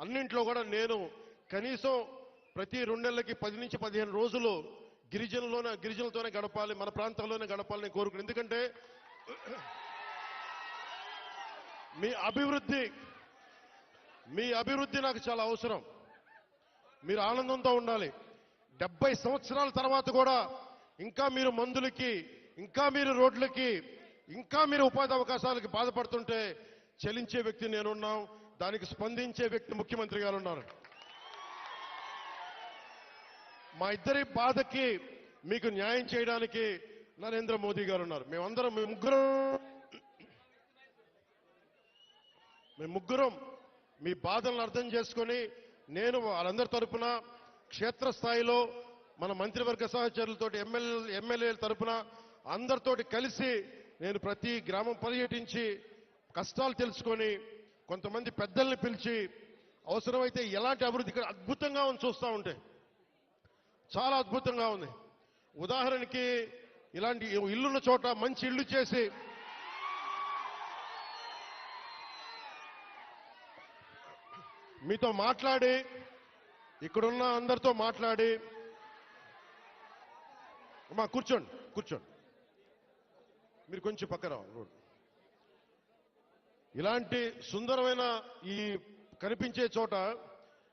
అన్నింట్లో కూడా నేను కనీసం ప్రతి రెండేళ్ళకి పది నుంచి పదిహేను రోజులు గిరిజనులోనే గిరిజనులతోనే గడపాలి మన ప్రాంతంలోనే గడపాలని కోరుకున్నాను ఎందుకంటే మీ అభివృద్ధి మీ అభివృద్ధి నాకు చాలా అవసరం. మీరు ఆనందంతో ఉండాలి. డెబ్బై సంవత్సరాల తర్వాత కూడా ఇంకా మీరు మందులకి ఇంకా మీరు రోడ్లకి ఇంకా మీరు ఉపాధి అవకాశాలకి బాధపడుతుంటే చలించే వ్యక్తి నేనున్నాం. దానికి స్పందించే వ్యక్తి ముఖ్యమంత్రి గారు ఉన్నారు. మా ఇద్దరి బాధకి మీకు న్యాయం చేయడానికి నరేంద్ర మోదీ గారు ఉన్నారు. మేమందరం మేము ముగ్గురం మేము ముగ్గురం మీ బాధలను అర్థం చేసుకొని నేను వాళ్ళందరి తరపున క్షేత్రస్థాయిలో మన మంత్రివర్గ సహచరులతోటి ఎమ్మెల్యే ఎమ్మెల్యేల తరపున అందరితోటి కలిసి నేను ప్రతి గ్రామం పర్యటించి కష్టాలు తెలుసుకొని కొంతమంది పెద్దల్ని పిలిచి అవసరమైతే ఎలాంటి అభివృద్ధి ఇక్కడ అద్భుతంగా ఉంది చూస్తూ ఉంటే. చాలా అద్భుతంగా ఉంది. ఉదాహరణకి ఇలాంటి ఇల్లున్న చోట మంచి ఇల్లు చేసి మీతో మాట్లాడి ఇక్కడున్న అందరితో మాట్లాడి. అమ్మా కూర్చోండి కూర్చోండి. మీరు కొంచెం పక్క రావాలి రోడ్. ఇలాంటి సుందరమైన ఈ కనిపించే చోట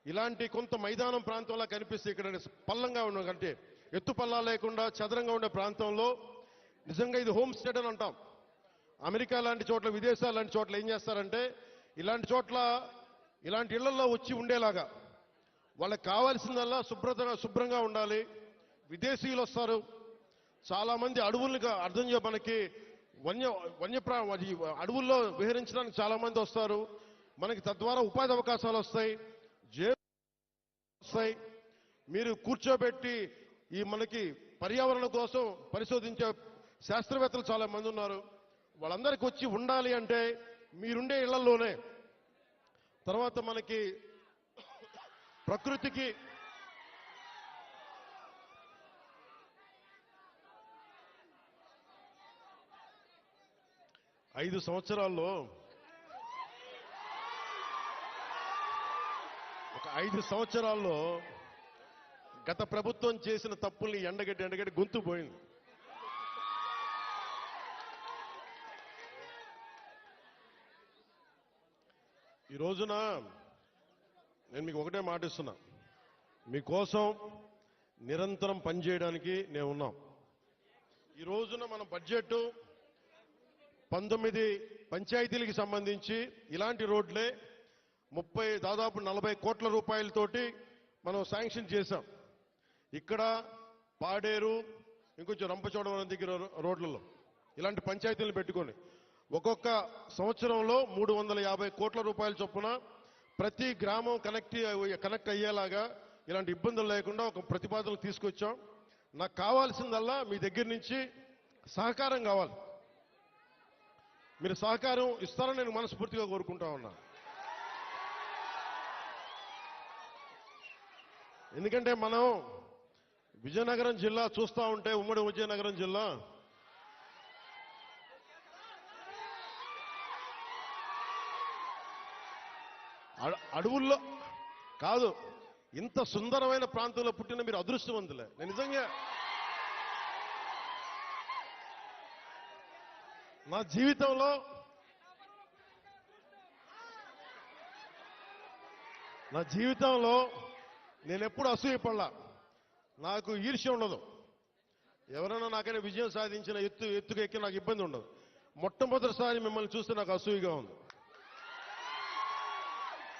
ఇలాంటి కొంత మైదానం ప్రాంతంలో కనిపిస్తే ఇక్కడ పల్లంగా ఉన్న అంటే ఎత్తు పల్లా లేకుండా చదరంగా ఉండే ప్రాంతంలో నిజంగా ఇది హోమ్ స్టేట్ అని అంటాం. అమెరికా లాంటి చోట్ల విదేశాలు లాంటి చోట్ల ఏం చేస్తారంటే ఇలాంటి చోట్ల ఇలాంటి ఇళ్ళలో వచ్చి ఉండేలాగా వాళ్ళకి కావాల్సిందల్లా శుభ్రత శుభ్రంగా ఉండాలి. విదేశీయులు వస్తారు. చాలామంది మంది అర్థం చేయ మనకి వన్య వన్యప్రా అది అడవుల్లో విహరించడానికి చాలా మంది వస్తారు. మనకి తద్వారా ఉపాధి అవకాశాలు వస్తాయి. జే వస్తాయి. మీరు కూర్చోబెట్టి ఈ మనకి పర్యావరణం కోసం పరిశోధించే శాస్త్రవేత్తలు చాలా మంది ఉన్నారు. వాళ్ళందరికీ వచ్చి ఉండాలి అంటే మీరుండే ఇళ్ళలోనే. తర్వాత మనకి ప్రకృతికి ఐదు సంవత్సరాల్లో ఒక ఐదు సంవత్సరాల్లో గత ప్రభుత్వం చేసిన తప్పుల్ని ఎండగట్టి ఎండగట్టి గొంతు పోయింది. ఈ రోజున నేను మీకు ఒకటే మాటిస్తున్నా మీకోసం నిరంతరం పనిచేయడానికి నేను ఉన్నాం. ఈ రోజున మన బడ్జెట్ పంతొమ్మిది పంచాయతీలకు సంబంధించి ఇలాంటి రోడ్లే ముప్పై దాదాపు నలభై కోట్ల రూపాయలతోటి మనం శాంక్షన్ చేశాం. ఇక్కడ పాడేరు ఇంకొంచెం రంపచోడవరం దగ్గర రోడ్లలో ఇలాంటి పంచాయతీలు పెట్టుకొని ఒక్కొక్క సంవత్సరంలో మూడు వందల యాభై కోట్ల రూపాయల చొప్పున ప్రతి గ్రామం కనెక్ట్ కనెక్ట్ అయ్యేలాగా ఇలాంటి ఇబ్బందులు లేకుండా ఒక ప్రతిపాదనలు తీసుకొచ్చాం. నాకు కావాల్సిందల్లా మీ దగ్గర నుంచి సహకారం కావాలి. మీరు సహకారం ఇస్తారని నేను మనస్ఫూర్తిగా కోరుకుంటా ఉన్నా. ఎందుకంటే మనం విజయనగరం జిల్లా చూస్తా ఉంటే ఉమ్మడి విజయనగరం జిల్లా. అడవుల్లో కాదు ఇంత సుందరమైన ప్రాంతంలో పుట్టిన మీరు అదృష్టవంతులే. నేను నిజంగా నా జీవితంలో నా జీవితంలో నేను ఎప్పుడు అసూయపడలా. నాకు ఈర్ష్య ఉండదు. ఎవరైనా నాకైనా విజయం సాధించిన ఎత్తు ఎత్తుకు ఎక్కి నాకు ఇబ్బంది ఉండదు. మొట్టమొదటిసారి మిమ్మల్ని చూస్తే నాకు అసూయగా ఉంది.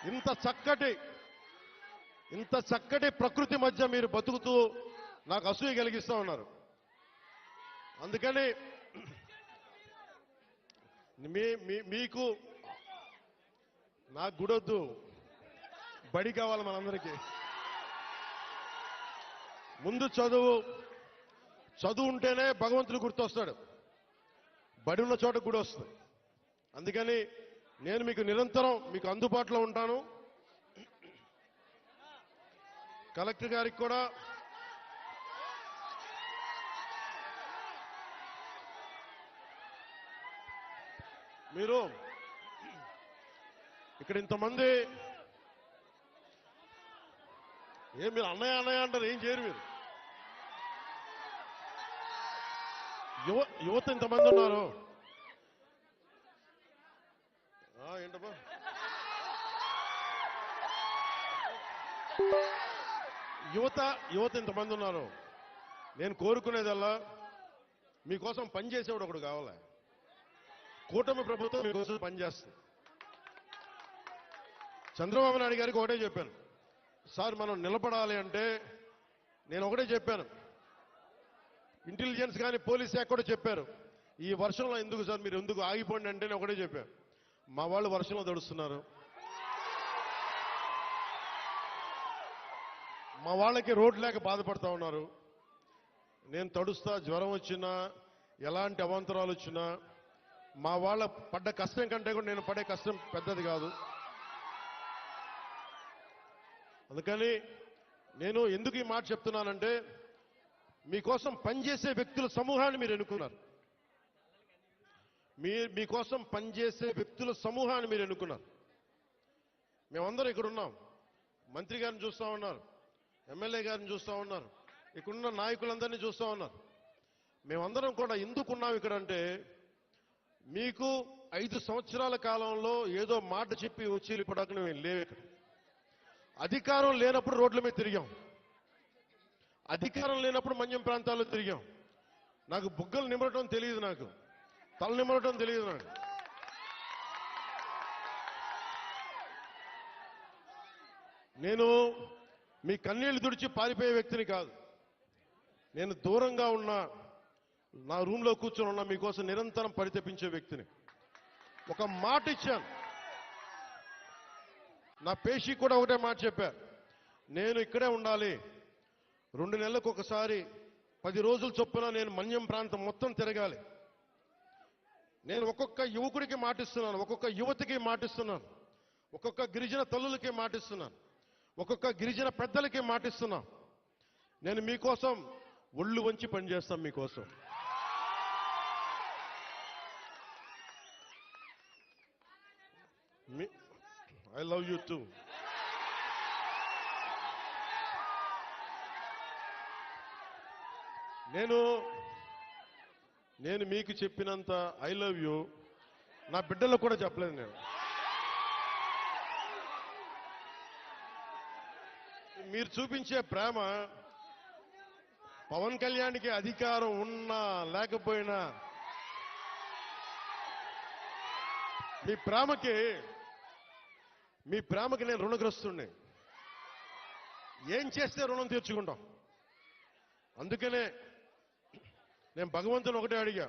ఇంత చక్కటి ఇంత చక్కటి ప్రకృతి మధ్య మీరు బతుకుతూ నాకు అసూయ కలిగిస్తూ ఉన్నారు. అందుకని మీకు నాకు గుడొద్దు. బడి కావాలి మనందరికీ. ముందు చదువు. చదువు ఉంటేనే భగవంతుడు గుర్తొస్తాడు. బడి ఉన్న చోట గుడి వస్తుంది. అందుకని నేను మీకు నిరంతరం మీకు అందుబాటులో ఉంటాను. కలెక్టర్ గారికి కూడా మీరు ఇక్కడ ఇంతమంది ఏం మీరు అన్నయ్య అన్నయ్య అంటారు ఏం చేయరు మీరు? యువ యువత ఇంతమంది ఉన్నారు. ఏంటబ్బా? ఏంటమ్మా యువత యువత ఇంతమంది ఉన్నారు. నేను కోరుకునేదల్లా మీకోసం పనిచేసేవాడు ఒకడు కావాలి? కూటమి ప్రభుత్వం మీకోసం పనిచేస్తుంది. చంద్రబాబు నాయుడు గారికి ఒకటే చెప్పాను. సార్ మనం నిలబడాలి అంటే నేను ఒకటే చెప్పాను. ఇంటెలిజెన్స్ కానీ పోలీస్ శాఖ కూడా చెప్పారు. ఈ వర్షంలో ఎందుకు సార్ మీరు ఎందుకు ఆగిపోండి అంటే నేను ఒకటే చెప్పాను. మా వాళ్ళు వర్షంలో తడుస్తున్నారు. మా వాళ్ళకి రోడ్ లేక బాధపడతా ఉన్నారు. నేను తడుస్తా జ్వరం వచ్చినా ఎలాంటి అవాంతరాలు వచ్చినా మా వాళ్ళ పడ్డ కష్టం కంటే కూడా నేను పడే కష్టం పెద్దది కాదు. అందుకని నేను ఎందుకు ఈ మాట చెప్తున్నానంటే మీకోసం పనిచేసే వ్యక్తుల సమూహాన్ని మీరు ఎన్నుకున్నారు. మీ మీకోసం పనిచేసే వ్యక్తుల సమూహాన్ని మీరు ఎన్నుకున్నారు. మేమందరం ఇక్కడ ఉన్నాం. మంత్రి గారిని చూస్తూ ఉన్నారు. ఎమ్మెల్యే గారిని చూస్తా ఉన్నారు. ఇక్కడున్న నాయకులందరినీ చూస్తూ ఉన్నారు. మేమందరం కూడా ఎందుకున్నాం ఇక్కడ అంటే మీకు ఐదు సంవత్సరాల కాలంలో ఏదో మాట చెప్పి వచ్చి వెళ్ళిపోవడానికి మేము లేవు ఇక్కడ. అధికారం లేనప్పుడు రోడ్ల మీద తిరిగాం. అధికారం లేనప్పుడు మన్యం ప్రాంతాల్లో తిరిగాం. నాకు బుగ్గలు నిమరటం తెలియదు నాకు. తల నిమరటం తెలియదు నాకు. నేను మీ కన్నీళ్ళు తుడిచి పారిపోయే వ్యక్తిని కాదు. నేను దూరంగా ఉన్న. నా రూమ్లో కూర్చొని ఉన్న మీకోసం నిరంతరం పరితపించే వ్యక్తిని. ఒక మాట ఇచ్చాను. నా పేషి కూడా ఒకటే మాట చెప్పా. నేను ఇక్కడే ఉండాలి. రెండు నెలలకు ఒకసారి పది రోజులు చొప్పున నేను మన్యం ప్రాంతం మొత్తం తిరగాలి. నేను ఒక్కొక్క యువకుడికి మాటిస్తున్నాను ఒక్కొక్క యువతికి మాటిస్తున్నాను ఒక్కొక్క గిరిజన తల్లులకి మాటిస్తున్నాను ఒక్కొక్క గిరిజన పెద్దలకి మాటిస్తున్నాను. నేను మీకోసం ఒళ్ళు వంచి పనిచేస్తాను మీకోసం. మీ ఐ లవ్ యూ టూ నేను నేను మీకు చెప్పినంత ఐ లవ్ యూ నా బిడ్డలకు కూడా చెప్పలేదు నేను. మీరు చూపించే ప్రేమ పవన్ కళ్యాణ్కి అధికారం ఉన్నా లేకపోయినా మీ ప్రేమకి మీ ప్రేమకి నేను రుణగ్రస్తుణ్ణి. ఏం చేస్తే రుణం తీర్చుకుంటాం? అందుకనే నేను భగవంతుని ఒకటే అడిగా.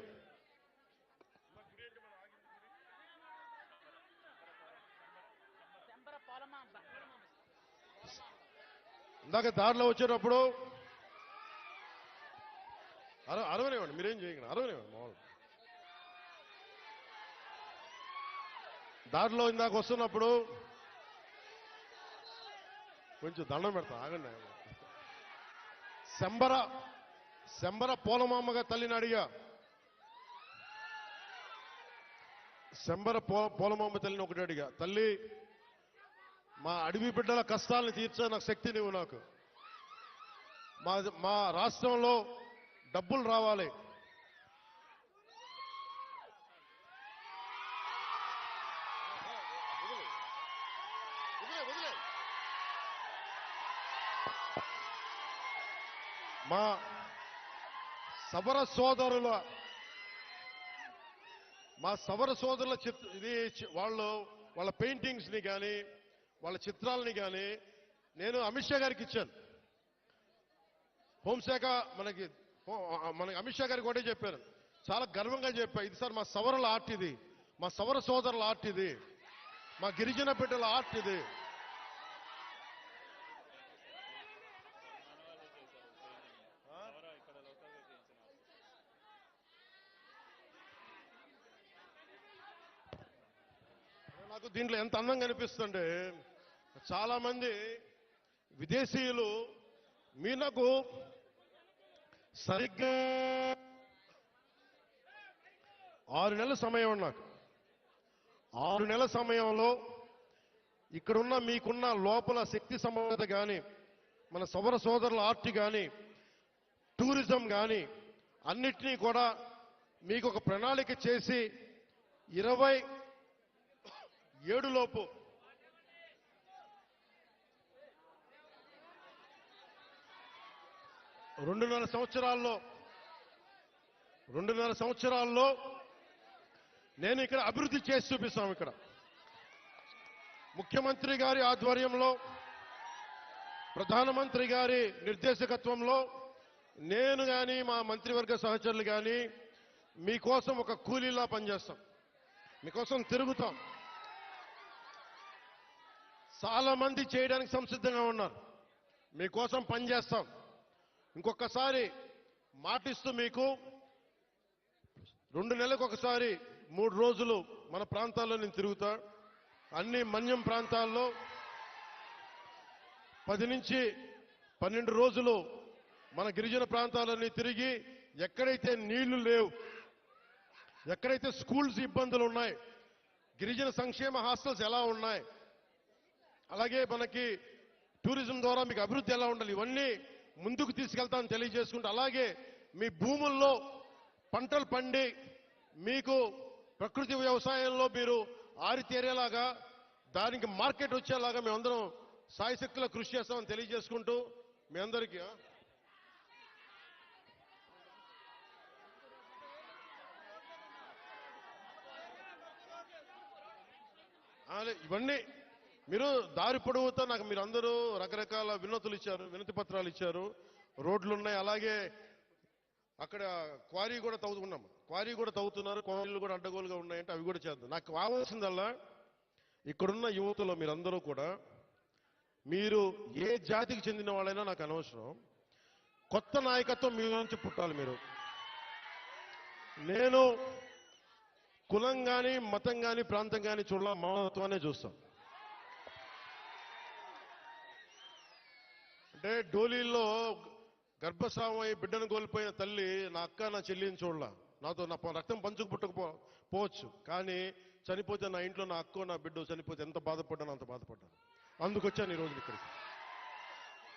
ఇందాక దారిలో వచ్చేటప్పుడు అర అరవనివ్వండి మీరేం చేయకండి అరవనివ్వండి మామూలు. దారిలో ఇందాక వస్తున్నప్పుడు కొంచెం దండం పెడతా ఆగండి. శంబర శంబర పోలమామ్మగా తల్లిని అడిగా. శంబర పో పోలమామ్మ తల్లిని ఒకటి అడిగా. తల్లి మా అడవి బిడ్డల కష్టాలను తీర్చే నాకు శక్తి నీవు నాకు. మా మా రాష్ట్రంలో డబ్బులు రావాలి. మా సబర సోదరుల మా సబర సోదరుల చిత్ర ఇది వాళ్ళు వాళ్ళ పెయింటింగ్స్ని కానీ వాళ్ళ చిత్రాలని కానీ నేను అమిత్ షా గారికి ఇచ్చాను. హోంశాఖ మనకి మనకి అమిత్ షా గారికి ఒకటే చెప్పాను. చాలా గర్వంగా చెప్పా ఇది సార్ మా సవరల ఆర్ట్ ఇది. మా సవర సోదరుల ఆర్ట్ ఇది. మా గిరిజన బిడ్డల ఆర్ట్ ఇది నాకు దీంట్లో ఎంత అందంగా అనిపిస్తుంటే చాలా మంది విదేశీయులు మీనకు సరిగ్గా ఆరు నెలల సమయం నాకు. ఆరు నెలల సమయంలో ఇక్కడున్న మీకున్న లోపల శక్తి సమర్థత కానీ మన సౌర సోదరుల ఆర్ట్ కానీ టూరిజం కానీ అన్నిటినీ కూడా మీకు ఒక ప్రణాళిక చేసి ఇరవై ఏడులోపు. రెండున్నర సంవత్సరాల్లో రెండున్నర సంవత్సరాల్లో నేను ఇక్కడ అభివృద్ధి చేసి చూపిస్తాం ఇక్కడ. ముఖ్యమంత్రి గారి ఆధ్వర్యంలో ప్రధానమంత్రి గారి నిర్దేశకత్వంలో నేను కానీ మా మంత్రివర్గ సహచరులు కానీ మీకోసం ఒక కూలీలా పనిచేస్తాం. మీకోసం తిరుగుతాం. చాలా మంది చేయడానికి సంసిద్ధంగా ఉన్నారు. మీకోసం పనిచేస్తాం ఇంకొకసారి మాటిస్తూ మీకు రెండు నెలలకు ఒకసారి మూడు రోజులు మన ప్రాంతాల్లో నేను తిరుగుతా. అన్ని మన్యం ప్రాంతాల్లో పది నుంచి పన్నెండు రోజులు మన గిరిజన ప్రాంతాలన్నీ తిరిగి ఎక్కడైతే నీళ్ళు లేవు ఎక్కడైతే స్కూల్స్ ఇబ్బందులు ఉన్నాయి గిరిజన సంక్షేమ హాస్టల్స్ ఎలా ఉన్నాయి అలాగే మనకి టూరిజం ద్వారా మీకు అభివృద్ధి ఎలా ఉండాలి ఇవన్నీ ముందుకు తీసుకెళ్తామని తెలియజేసుకుంటూ అలాగే మీ భూముల్లో పంటలు పండి మీకు ప్రకృతి వ్యవసాయంలో మీరు ఆరితేరేలాగా దానికి మార్కెట్ వచ్చేలాగా మేమందరం సాయశక్తిలో కృషి చేస్తామని తెలియజేసుకుంటూ మీ అందరికీ అదే ఇవన్నీ మీరు దారి పొడవుతో నాకు మీరు అందరూ రకరకాల వినతులు ఇచ్చారు వినతి పత్రాలు ఇచ్చారు. రోడ్లు ఉన్నాయి అలాగే అక్కడ క్వారీ కూడా తవ్వుతున్నాం క్వారీ కూడా తవ్వుతున్నారు క్వారీలు కూడా అడ్డగోలుగా ఉన్నాయంటే అవి కూడా చేద్దాం. నాకు కావాల్సిందల్లా ఇక్కడున్న యువతలో మీరందరూ కూడా మీరు ఏ జాతికి చెందిన వాళ్ళైనా నాకు అనవసరం. కొత్త నాయకత్వం మీ నుంచి పుట్టాలి మీరు. నేను కులం కానీ మతం కానీ ప్రాంతం కానీ చూడాల మానవత్వాన్ని చూస్తాం. అంటే డోలీల్లో గర్భస్రావం అయి బిడ్డను కోల్పోయిన తల్లి నా అక్క నా చెల్లిని చూడాల. నాతో నా రక్తం పంచుకు పుట్టకపో పోవచ్చు. కానీ చనిపోతే నా ఇంట్లో నా అక్కో నా బిడ్డ చనిపోతే ఎంత బాధపడ్డానో అంత బాధపడ్డాను. అందుకు వచ్చాను ఈ రోజు ఇక్కడికి.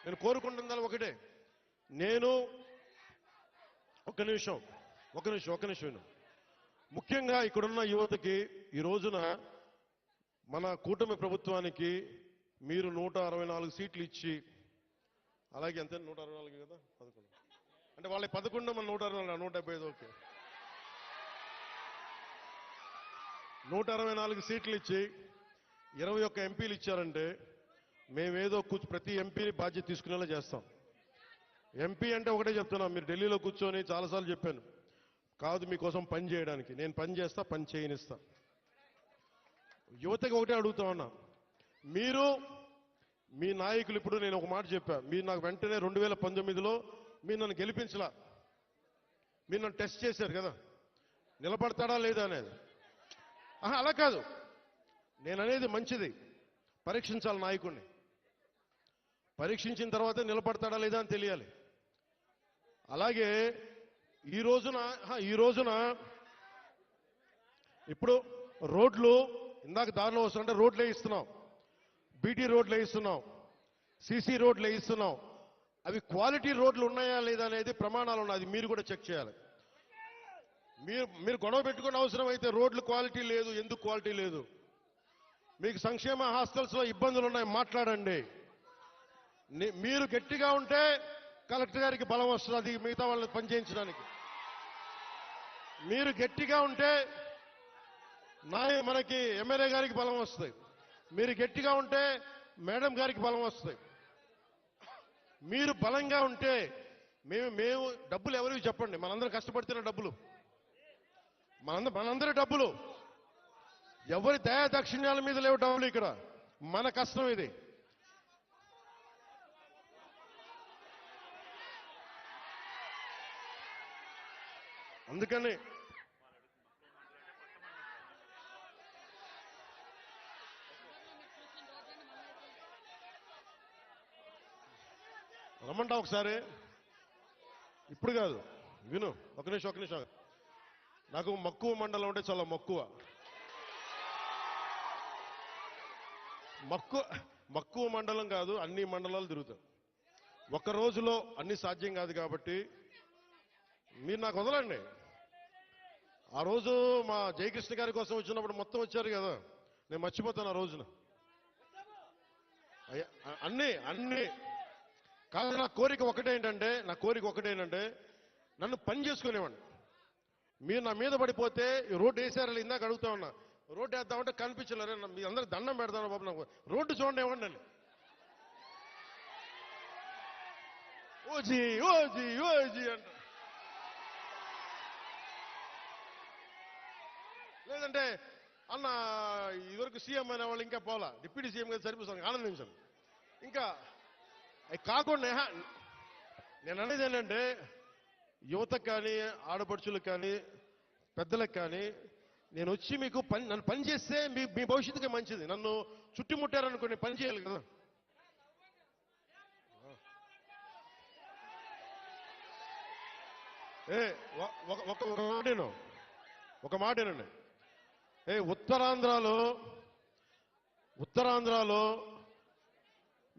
నేను కోరుకుంటున్నది ఒకటే. నేను ఒక నిమిషం ఒక నిమిషం ఒక నిమిషం ముఖ్యంగా ఇక్కడున్న యువతకి ఈ రోజున మన కూటమి ప్రభుత్వానికి మీరు నూట అరవై నాలుగు సీట్లు ఇచ్చి అలాగే ఎంత నూట అరవై నాలుగు కదా? పదకొండు. అంటే వాళ్ళ పదకొండు మన నూట అరవై నూట డెబ్బై ఐదు ఓకే. నూట అరవై నాలుగు సీట్లు ఇచ్చి ఇరవై ఒక్క ఎంపీలు ఇచ్చారంటే మేమేదో కూర్చు ప్రతి ఎంపీని బాధ్యత తీసుకునేలా చేస్తాం. ఎంపీ అంటే ఒకటే చెప్తున్నాం మీరు ఢిల్లీలో కూర్చొని చాలాసార్లు చెప్పాను. కాదు మీకోసం పని చేయడానికి. నేను పని చేస్తా పని చేయనిస్తా. యువతకి ఒకటే అడుగుతా ఉన్నా. మీరు మీ నాయకులు ఇప్పుడు నేను ఒక మాట చెప్పా. మీరు నాకు వెంటనే రెండు వేల పంతొమ్మిదిలో మీరు నన్ను గెలిపించలా. మీరు నన్ను టెస్ట్ చేశారు కదా. నిలబడతాడా లేదా అనేది. ఆహా, అలా కాదు. నేను అనేది మంచిది. పరీక్షించాలి నాయకుడిని పరీక్షించిన తర్వాత నిలబడతాడా లేదా అని తెలియాలి. అలాగే ఈ రోజున ఈ రోజున ఇప్పుడు రోడ్లు ఇందాక దారిలో వస్తుంటే రోడ్లే ఇస్తున్నాం. బీటీ రోడ్లు వేయిస్తున్నాం సీసీ రోడ్లు వేయిస్తున్నాం అవి క్వాలిటీ రోడ్లు ఉన్నాయా లేదా అనేది ప్రమాణాలు ఉన్నాయి. అది మీరు కూడా చెక్ చేయాలి. మీరు మీరు గొడవ పెట్టుకునే అవసరం అయితే రోడ్లు క్వాలిటీ లేదు ఎందుకు క్వాలిటీ లేదు? మీకు సంక్షేమ హాస్టల్స్లో ఇబ్బందులు ఉన్నాయి మాట్లాడండి. మీరు గట్టిగా ఉంటే కలెక్టర్ గారికి బలం వస్తుంది అది మిగతా వాళ్ళని పనిచేయించడానికి. మీరు గట్టిగా ఉంటే నాయ మనకి ఎమ్మెల్యే గారికి బలం వస్తుంది. మీరు గట్టిగా ఉంటే మేడం గారికి బలం వస్తుంది. మీరు బలంగా ఉంటే మేము మేము డబ్బులు ఎవరికి చెప్పండి? మనందరం కష్టపడుతున్న డబ్బులు. మనందరం మనందరి డబ్బులు. ఎవరి దయా దక్షిణాల మీద లేవు డబ్బులు ఇక్కడ. మన కష్టం ఇది. అందుకని రమ్మంటా ఒకసారి? ఇప్పుడు కాదు. విను. ఒక నిమిషం ఒక నిమిషం. నాకు మక్కువ మండలం అంటే చాలా మక్కువ. మక్కువ మక్కువ మండలం కాదు అన్ని మండలాలు తిరుగుతాం ఒక రోజులో అన్ని సాధ్యం కాదు కాబట్టి మీరు నాకు వదలండి. ఆ రోజు మా జయకృష్ణ గారి కోసం వచ్చినప్పుడు మొత్తం వచ్చారు కదా. నేను మర్చిపోతాను ఆ రోజున. అయ్య, అన్నీ అన్ని అన్ని. కాదు నా కోరిక ఒకటే ఏంటంటే నా కోరిక ఒకటేంటంటే నన్ను పని చేసుకునేవాడిని. మీరు నా మీద పడిపోతే రోడ్డు వేసారని ఇందాక అడుగుతా ఉన్నా. రోడ్డు వేద్దామంటే కనిపించలేరు మీ అందరికి దండం పెడతాను బాబు నాకు. రోడ్డు చూడండి ఇవ్వండి నన్ను ఓజీ ఓజీ ఓజీ అంట. లేదంటే అన్న ఇదివరకు సీఎం అనే వాళ్ళు ఇంకా పోలా. డిప్యూటీ సీఎం గారు సరిపోతాను ఆనందించాను ఇంకా కాకుండా నేను అనేది ఏంటంటే యువతకు కానీ ఆడపడుచులకు కానీ పెద్దలకు కానీ నేను వచ్చి మీకు పని నన్ను పని చేస్తే మీ మీ భవిష్యత్తుకి మంచిది. నన్ను చుట్టుముట్టారనుకోండి పని చేయాలి కదా. ఏ ఒక ఒక ఒక మాటేను ఒక మాటేనండి ఏ ఉత్తరాంధ్రలో ఉత్తరాంధ్రలో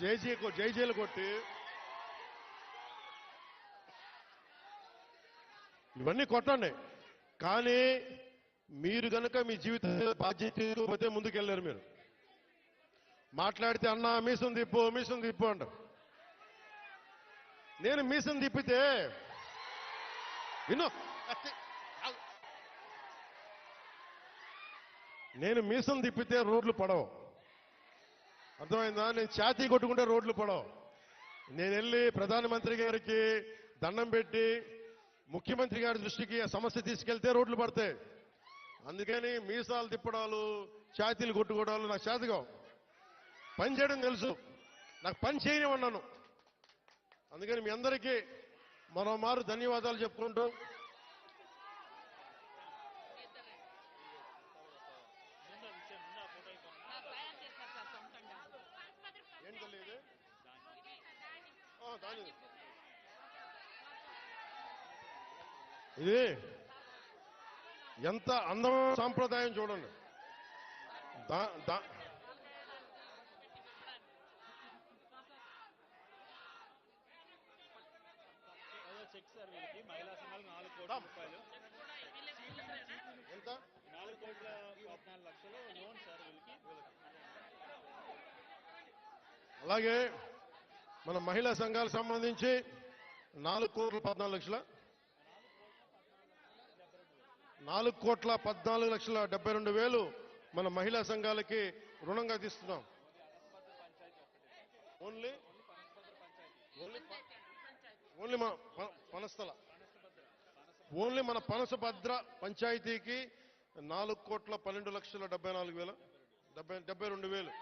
జైజీ జైజీలు కొట్టి. ఇవన్నీ కొట్టండి. కానీ మీరు కనుక మీ జీవిత బాధ్యత తీసుకోకపోతే ముందుకెళ్ళారు మీరు. మాట్లాడితే అన్నా మీసం తిప్పు మీసం తిప్పు అంట నేను మీసం తిప్పితే విను నేను మీసం తిప్పితే రోడ్లు పడవు. అర్థమైందా? నేను ఛాతీ కొట్టుకుంటే రోడ్లు పడవు. నేను వెళ్ళి ప్రధానమంత్రి గారికి దండం పెట్టి ముఖ్యమంత్రి గారి దృష్టికి ఆ సమస్య తీసుకెళ్తే రోడ్లు పడతాయి. అందుకని మీసాలు తిప్పడాలు ఛాతీలు కొట్టుకోవడాలు నాకు చేతగా పని చేయడం తెలుసు. నాకు పని చేయనివన్నాను అందుకని మీ అందరికీ మరో మారు ధన్యవాదాలు చెప్పుకుంటూ ఇది ఎంత అందమైన సాంప్రదాయం చూడండి. దా దా. అదే చెక్ సార్ వీళ్ళకి మహిళా సంఘాలు నాలుగు కోట్ల రూపాయలు ఎంత? నాలుగు కోట్ల పద్నాలుగు లక్షలు లోన్ సార్ వీళ్ళకి. అలాగే మన మహిళా సంఘాలకు సంబంధించి నాలుగు కోట్ల పద్నాలుగు లక్షల నాలుగు కోట్ల పద్నాలుగు లక్షల డెబ్బై రెండు వేలు మన మహిళా సంఘాలకి రుణంగా తీస్తున్నాం. ఓన్లీ ఓన్లీ ఓన్లీ మన పనస్థల ఓన్లీ మన పనసభద్ర పంచాయతీకి నాలుగు కోట్ల పన్నెండు లక్షల డెబ్బై నాలుగు వేల డెబ్బై డెబ్బై రెండు వేలు.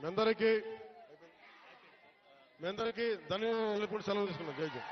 మీ అందరికీ మీ అందరికీ ధన్యవాదాలు సెలవు తీసుకున్నాం. జై జై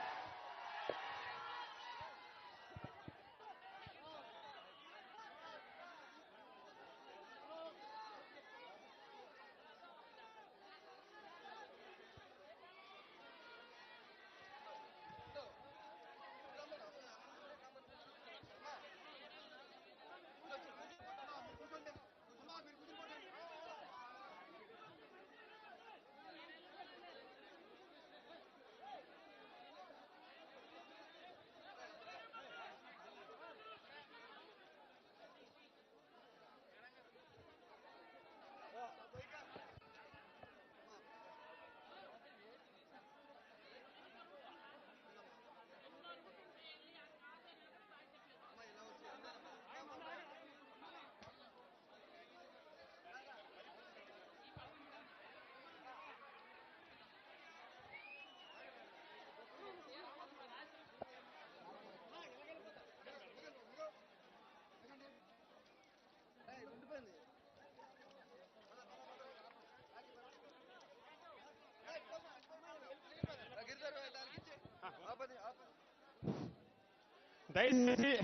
దయచేసి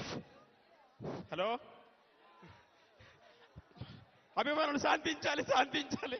హలో. అభిమానులు శాంతించాలి శాంతించాలి.